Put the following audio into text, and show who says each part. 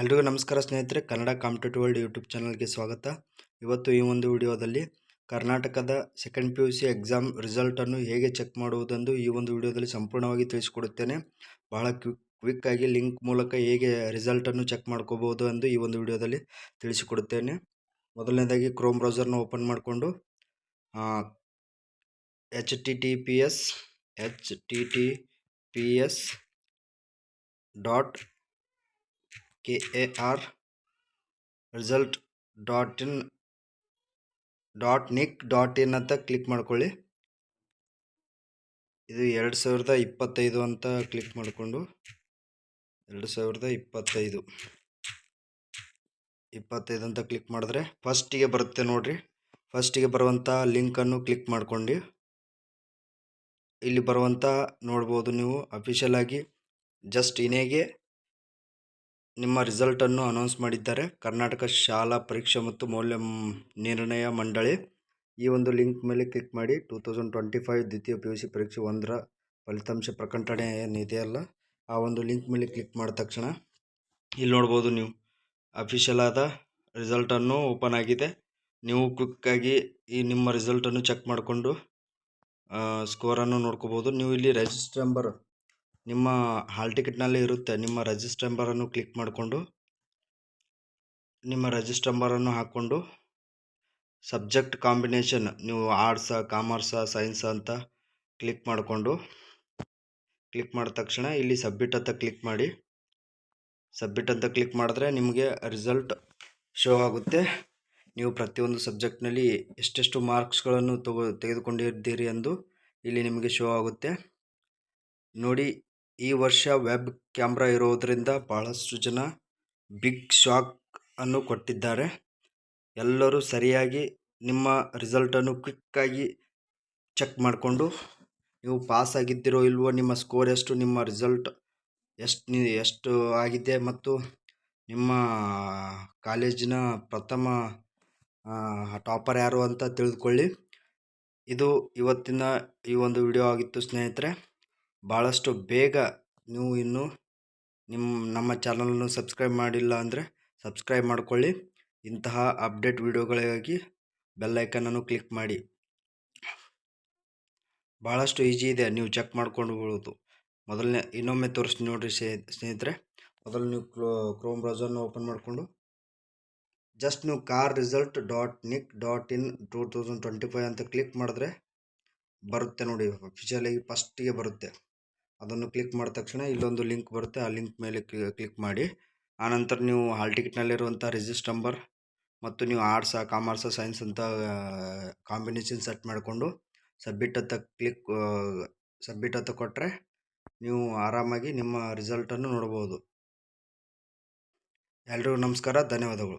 Speaker 1: ಎಲ್ರಿಗೂ ನಮಸ್ಕಾರ ಸ್ನೇಹಿತರೆ, ಕನ್ನಡ ಕಾಂಪಿಟೇಟಿವ್ ವರ್ಲ್ಡ್ ಯೂಟ್ಯೂಬ್ ಚಾನಲ್ಗೆ ಸ್ವಾಗತ. ಇವತ್ತು ಈ ಒಂದು ವಿಡಿಯೋದಲ್ಲಿ ಕರ್ನಾಟಕದ second P U C exam ರಿಸಲ್ಟನ್ನು ಹೇಗೆ ಚೆಕ್ ಮಾಡುವುದೆಂದು ಈ ಒಂದು ವಿಡಿಯೋದಲ್ಲಿ ಸಂಪೂರ್ಣವಾಗಿ ತಿಳಿಸಿಕೊಡುತ್ತೇನೆ. ಬಹಳ ಕ್ವಿಕ್ ಆಗಿ ಲಿಂಕ್ ಮೂಲಕ ಹೇಗೆ ರಿಸಲ್ಟನ್ನು ಚೆಕ್ ಮಾಡ್ಕೋಬಹುದು ಎಂದು ಈ ಒಂದು ವಿಡಿಯೋದಲ್ಲಿ ತಿಳಿಸಿಕೊಡುತ್ತೇನೆ. ಮೊದಲನೇದಾಗಿ ಕ್ರೋಮ್ ಬ್ರೌಸರ್ನ ಓಪನ್ ಮಾಡಿಕೊಂಡು H T T P S H T T P S dot K A R result dot in dot nic dot in ಅಂತ ಕ್ಲಿಕ್ ಮಾಡ್ಕೊಳ್ಳಿ. ಇದು ಎರಡು ಸಾವಿರದ ಇಪ್ಪತ್ತೈದು ಅಂತ ಕ್ಲಿಕ್ ಮಾಡಿಕೊಂಡು. ಎರಡು ಸಾವಿರದ ಇಪ್ಪತ್ತೈದು. ಇಪ್ಪತ್ತೈದು ಅಂತ ಕ್ಲಿಕ್ ಮಾಡಿದ್ರೆ ಫಸ್ಟಿಗೆ ಬರುತ್ತೆ ನೋಡಿರಿ. ಫಸ್ಟಿಗೆ ಬರುವಂಥ ಲಿಂಕನ್ನು ಕ್ಲಿಕ್ ಮಾಡ್ಕೊಂಡು. ಇಲ್ಲಿ ಬರುವಂಥ ನೋಡ್ಬೋದು ನೀವು ಅಫಿಷಿಯಲಾಗಿ ಜಸ್ಟ್ ಇನೇಗೆ ನಿಮ್ಮ ರಿಸಲ್ಟನ್ನು ಅನೌನ್ಸ್ ಮಾಡಿದ್ದಾರೆ. ಕರ್ನಾಟಕ ಶಾಲಾ ಪರೀಕ್ಷೆ ಮತ್ತು ಮೌಲ್ಯ ನಿರ್ಣಯ ಮಂಡಳಿ. ಈ ಒಂದು ಲಿಂಕ್ ಮೇಲೆ ಕ್ಲಿಕ್ ಮಾಡಿ. ಟೂ ತೌಸಂಡ್ ಟ್ವೆಂಟಿ ಫೈವ್ ದ್ವಿತೀಯ ಪಿ ಯು ಸಿ ಪರೀಕ್ಷೆ ಒಂದರ ಫಲಿತಾಂಶ ಪ್ರಕಟಣೆ ಏನಿದೆಯಲ್ಲ ಆ ಒಂದು ಲಿಂಕ್ ಮೇಲೆ ಕ್ಲಿಕ್ ಮಾಡಿದ ತಕ್ಷಣ ಇಲ್ಲಿ ನೋಡ್ಬೋದು ನೀವು. ಅಫಿಷಿಯಲ್ ಆದ ರಿಸಲ್ಟನ್ನು ಓಪನ್ ಆಗಿದೆ. ನೀವು ಕ್ವಿಕ್ಕಾಗಿ ಈ ನಿಮ್ಮ ರಿಸಲ್ಟನ್ನು ಚೆಕ್ ಮಾಡಿಕೊಂಡು ಸ್ಕೋರನ್ನು ನೋಡ್ಕೋಬೋದು. ನೀವು ಇಲ್ಲಿ ರಿಜಿಸ್ಟರ್ ನಂಬರ್ ನಿಮ್ಮ ಹಾಲ್ ಟಿಕೆಟ್ನಲ್ಲಿ ಇರುತ್ತೆ. ನಿಮ್ಮ ರಜಿಸ್ಟರ್ ನಂಬರನ್ನು ಕ್ಲಿಕ್ ಮಾಡಿಕೊಂಡು, ನಿಮ್ಮ ರಜಿಸ್ಟರ್ ನಂಬರನ್ನು ಹಾಕ್ಕೊಂಡು ಸಬ್ಜೆಕ್ಟ್ ಕಾಂಬಿನೇಷನ್ ನೀವು ಆರ್ಟ್ಸ ಕಾಮರ್ಸ ಸೈನ್ಸ್ ಅಂತ ಕ್ಲಿಕ್ ಮಾಡಿಕೊಂಡು ಕ್ಲಿಕ್ ಮಾಡಿದ ತಕ್ಷಣ ಇಲ್ಲಿ ಸಬ್ಮಿಟ್ ಅಂತ ಕ್ಲಿಕ್ ಮಾಡಿ ಸಬ್ಮಿಟ್ ಅಂತ ಕ್ಲಿಕ್ ಮಾಡಿದ್ರೆ ನಿಮಗೆ ರಿಸಲ್ಟ್ ಶೋ ಆಗುತ್ತೆ. ನೀವು ಪ್ರತಿಯೊಂದು ಸಬ್ಜೆಕ್ಟ್ನಲ್ಲಿ ಎಷ್ಟೆಷ್ಟು ಮಾರ್ಕ್ಸ್ಗಳನ್ನು ತಗೋ, ತೆಗೆದುಕೊಂಡಿದ್ದೀರಿ ಎಂದು ಇಲ್ಲಿ ನಿಮಗೆ ಶೋ ಆಗುತ್ತೆ. ನೋಡಿ ಈ ವರ್ಷ ವೆಬ್ ಕ್ಯಾಮ್ರಾ ಇರೋದರಿಂದ ಭಾಳಷ್ಟು ಜನ ಬಿಗ್ ಶಾಕ್ ಅನ್ನು ಕೊಟ್ಟಿದ್ದಾರೆ. ಎಲ್ಲರೂ ಸರಿಯಾಗಿ ನಿಮ್ಮ ರಿಸಲ್ಟನ್ನು ಕ್ವಿಕ್ಕಾಗಿ ಚೆಕ್ ಮಾಡಿಕೊಂಡು ನೀವು ಪಾಸ್ ಆಗಿದ್ದೀರೋ ಇಲ್ವೋ ನಿಮ್ಮ ಸ್ಕೋರ್ ಎಷ್ಟು, ನಿಮ್ಮ ರಿಸಲ್ಟ್ ಎಷ್ಟು ಎಷ್ಟು ಆಗಿದೆ ಮತ್ತು ನಿಮ್ಮ ಕಾಲೇಜಿನ ಪ್ರಥಮ ಟಾಪರ್ ಯಾರು ಅಂತ ತಿಳಿದುಕೊಳ್ಳಿ. ಇದು ಇವತ್ತಿನ ಈ ಒಂದು ವಿಡಿಯೋ ಆಗಿತ್ತು ಸ್ನೇಹಿತರೆ. ಭಾಳಷ್ಟು ಬೇಗ ನೀವು ಇನ್ನೂ ನಿಮ್ಮ, ನಮ್ಮ ಚಾನಲನ್ನು ಸಬ್ಸ್ಕ್ರೈಬ್ ಮಾಡಿಲ್ಲ ಅಂದರೆ ಸಬ್ಸ್ಕ್ರೈಬ್ ಮಾಡಿಕೊಳ್ಳಿ. ಇಂತಹ ಅಪ್ಡೇಟ್ ವಿಡಿಯೋಗಳಿಗಾಗಿ ಬೆಲ್ಲೈಕನನ್ನು ಕ್ಲಿಕ್ ಮಾಡಿ. ಭಾಳಷ್ಟು ಈಜಿ ಇದೆ, ನೀವು ಚೆಕ್ ಮಾಡ್ಕೊಂಡು ಬಿಡೋದು ಮೊದಲನೇ, ಇನ್ನೊಮ್ಮೆ ತೋರಿಸ್ತೀನಿ ನೋಡಿರಿ ಸ್ನೇಹಿತರೆ. ಮೊದಲು ನೀವು ಕ್ಲೋ ಕ್ರೋಮ್ ಬ್ರೌಸರ್ನ ಓಪನ್ ಮಾಡಿಕೊಂಡು ಜಸ್ಟ್ ನೀವು KAR result dot nic dot in two thousand twenty five ಅಂತ ಕ್ಲಿಕ್ ಮಾಡಿದ್ರೆ ಬರುತ್ತೆ ನೋಡಿ ಅಫಿಷಿಯಲಾಗಿ ಫಸ್ಟಿಗೆ ಬರುತ್ತೆ. ಅದನ್ನು ಕ್ಲಿಕ್ ಮಾಡಿದ ತಕ್ಷಣ ಇಲ್ಲೊಂದು ಲಿಂಕ್ ಬರುತ್ತೆ, ಆ ಲಿಂಕ್ ಮೇಲೆ ಕ್ಲಿಕ್ ಮಾಡಿ. ಆನಂತರ ನೀವು ಹಾಲ್ ಟಿಕೆಟ್ನಲ್ಲಿರುವಂಥ ರಿಜಿಸ್ಟ್ ನಂಬರ್ ಮತ್ತು ನೀವು ಆರ್ಟ್ಸ ಕಾಮರ್ಸ ಸೈನ್ಸ್ ಅಂತ ಕಾಂಬಿನೇಷನ್ ಸೆಟ್ ಮಾಡಿಕೊಂಡು ಸಬ್ಮಿಟ್ ಅಂತ ಕ್ಲಿಕ್ ಸಬ್ಮಿಟ್ ಅಂತ ಕೊಟ್ಟರೆ ನೀವು ಆರಾಮಾಗಿ ನಿಮ್ಮ ರಿಸಲ್ಟನ್ನು ನೋಡ್ಬೋದು. ಎಲ್ರಿಗೂ ನಮಸ್ಕಾರ, ಧನ್ಯವಾದಗಳು.